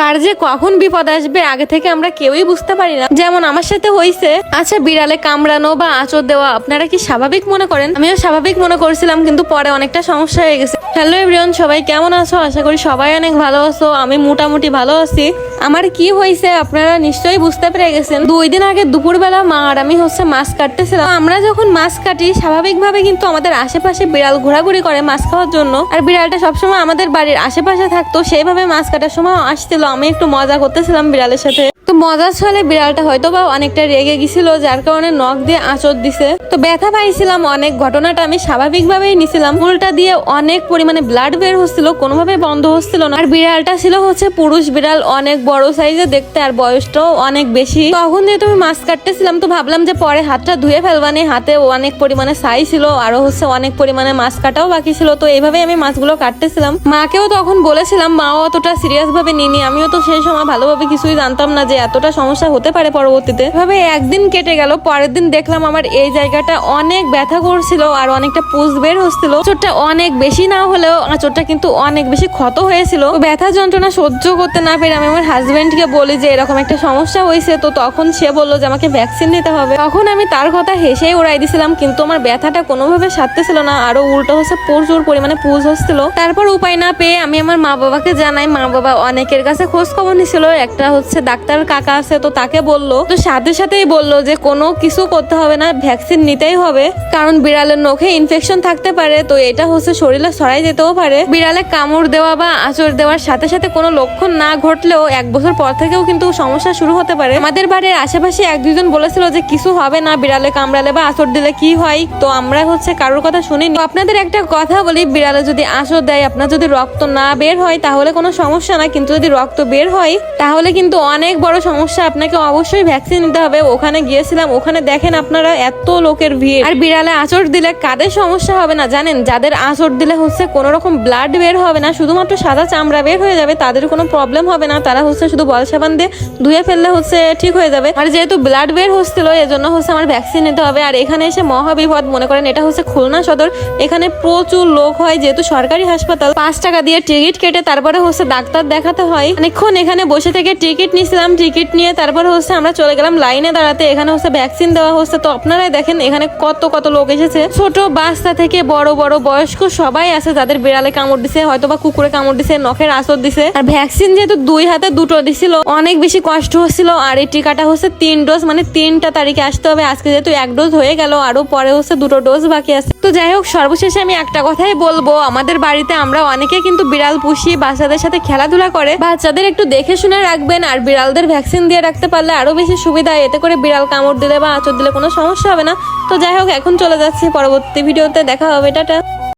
কার যে কখন বিপদ আসবে আগে থেকে আমরা কেউই বুঝতে পারি না। যেমন আমার সাথে হয়েছে আচ্ছা বিড়ালে কামড়ানো বা আঁচড় দেওয়া, আপনারা কি স্বাভাবিক মনে করেন? আমিও স্বাভাবিক মনে করছিলাম, কিন্তু পরে অনেকটা সমস্যা হয়ে গেছে। হ্যালো এভরিওয়ান, সবাই কেমন আছো? আশা করি সবাই অনেক ভালো আছো। আমি মোটামুটি ভালো আছি। আমার কি হয়েছে আপনারা নিশ্চয়ই বুঝতে পেরে গেছেন। দুই দিন আগে দুপুরবেলা মা আর আমি হচ্ছে মাছ কাটতেছিলাম। আমরা যখন মাছ কাটি, স্বাভাবিকভাবে কিন্তু আমাদের আশেপাশে বিড়াল ঘোরাঘুরি করে মাছ খাওয়ার জন্য। আর বিড়ালটা সবসময় আমাদের বাড়ির আশেপাশে থাকতো, সেইভাবে মাছ কাটার সময় আসছিল। আমি একটু মজা করতেছিলাম বিড়ালের সাথে। তো মজার ছলে বিড়ালটা হয়তো বা অনেকটা রেগে গেছিল, যার কারণে নখ দিয়ে আঁচড় দিছে। তো ব্যথা পাইছিলাম অনেক, ঘটনাটা আমি স্বাভাবিকভাবেই নিছিলাম। উল্টা দিয়ে অনেক পরিমাণে ব্লাড বের হচ্ছিল কোনোভাবে বন্ধ হচ্ছিল না। আর বিড়ালটা ছিল হচ্ছে পুরুষ বিড়াল, অনেক বড় সাইজে দেখতে আর বয়সটাও অনেক বেশি। তখন দিয়ে তুমি মাছ কাটতেছিলাম, তো ভাবলাম যে পরে হাতটা ধুয়ে ফেলবানি, হাতে অনেক পরিমাণে সাই ছিল, আরও হচ্ছে অনেক পরিমাণে মাছ কাটাও বাকি ছিল। তো এইভাবে আমি মাছগুলো কাটতেছিলাম। মাকেও তখন বলেছিলাম, মাও অতটা সিরিয়াস ভাবে নিনি। আমিও তো সেই সময় ভালোভাবে কিছুই জানতাম না যে এতটা সমস্যা হতে পারে পরবর্তীতে। এভাবে একদিন কেটে গেল, পরের দিন দেখলাম আমার এই জায়গাটা অনেক ব্যথা করছিল আর অনেকটা পুজ বের হচ্ছিল। আঁচড়টা অনেক বেশি না হলেও আঁচড়টা কিন্তু অনেক বেশি ক্ষত হয়েছিল। ব্যথা যন্ত্রণা সহ্য করতে না পেরে আমি আমার হাজবেন্ডকে বলি যে, এরকম একটা সমস্যা হয়েছে। তো তখন সে বলল যে, আমাকে ভ্যাকসিন নিতে হবে। তখন আমি তার কথা হেসেই উড়াই দিছিলাম, কিন্তু আমার ব্যথাটা কোনোভাবে সারতেছিল না, আরও উল্টো হচ্ছে প্রচুর পরিমাণে পুজ হচ্ছিল। তারপর উপায় না পেয়ে আমি আমার মা বাবাকে জানাই মা বাবা অনেকের কাছে খোঁজ খবর নিছিল, একটা হচ্ছে ডাক্তার কাকা আছে, তো তাকে বলল। তো সাথে সাথেই বলল যে কোনো কিছু করতে হবে না, ভ্যাকসিন নিতেই হবে, কারণ বিড়ালের নখে ইনফেকশন থাকতে পারে, তো এটা হচ্ছে শরীরে ছড়াই যেতেও পারে। বিড়ালে কামড় দেওয়া বা আঁচড় দেওয়ার সাথে সাথে কোনো লক্ষণ না ঘটলেও এক বছর পর থেকেও কিন্তু সমস্যা শুরু হতে পারে। আমাদের বাড়ির আশেপাশে এক দুজন বলেছিল যে কিছু হবে না, বিড়ালে কামড়ালে বা আঁচড় দিলে কি হয়, তো আমরা হচ্ছে কারোর কথা শুনিনি। আপনাদের একটা কথা বলি, বিড়ালে যদি আঁচড় দেয়, আপনার যদি রক্ত না বের হয়, তাহলে কোনো সমস্যা না, কিন্তু যদি রক্ত বের হয়, তাহলে কিন্তু অনেক বড় সমস্যা। আপনাকে অবশ্যই ভ্যাকসিন নিতে হবে। ওখানে গিয়েছিলাম, ওখানে দেখেন আপনারা এত লোকের ভিড়। আর বিড়ালে আঁচড় দিলে কাদের সমস্যা হবে না, জানেন? যাদের আঁচড় দিলে হচ্ছে কোনো রকম ব্লাড বের হবে না, শুধুমাত্র সাদা চামড়া বের হয়ে যাবে, তাদের কোনো প্রবলেম হবে না। তারা হচ্ছে শুধু বল সাবান দিয়ে ধুয়ে ফেললে হচ্ছে ঠিক হয়ে যাবে। আর যেহেতু ব্লাড বের হচ্ছিল, এজন্য হচ্ছে আমার ভ্যাকসিন নিতে হবে। আর এখানে এসে মহাবিপদ মনে করেন, এটা হচ্ছে খুলনা সদর। এখানে প্রচুর লোক হয়, যেহেতু সরকারি হাসপাতাল। পাঁচ টাকা দিয়ে টিকিট কেটে তারপরে হচ্ছে ডাক্তার দেখাতে হয়। অনেকক্ষণ এখানে বসে থেকে টিকিট নিয়েছিলাম, টিকিট নিয়ে তারপর হচ্ছে আমরা চলে গেলাম লাইনে দাঁড়াতে। এখানে হচ্ছে ভ্যাকসিন দেওয়া হচ্ছে। তো আপনারাই দেখেন এখানে কত কত লোক এসেছে। ছোট বাচ্চা থেকে বড় বড় বয়স্ক সবাই আছে যাদের বিড়ালে কামড় দিছে হয়তো বা কুকুরে কামড় দিছে, নখের আসর দিছে। আর ভ্যাকসিন যেহেতু দুই হাতে দুটো দিছিল, অনেক বেশি কষ্ট হচ্ছিল। আর এই টিকাটা হচ্ছে তিন ডোজ মানে তিনটা তারিখে আসতে হবে। আজকে যেহেতু এক ডোজ হয়ে গেল আরও পরে হচ্ছে দুটো ডোজ বাকি আছে। তো যাই হোক, সর্বশেষে আমি একটা কথাই বলব। আমাদের বাড়িতে আমরা অনেকে কিন্তু বিড়াল পুষি বাচ্চাদের সাথে খেলাধুলা করে। বাচ্চাদের একটু দেখে শুনে রাখবেন আর বিড়ালদের ভ্যাকসিন দিয়ে রাখতে পারলে আরও বেশি সুবিধা এতে করে বিড়াল কামড় দিলে বা আঁচড় দিলে কোনো সমস্যা হবে না। তো যাই হোক, এখন চলে যাচ্ছি পরবর্তী ভিডিওতে। দেখা হবে, টাটা।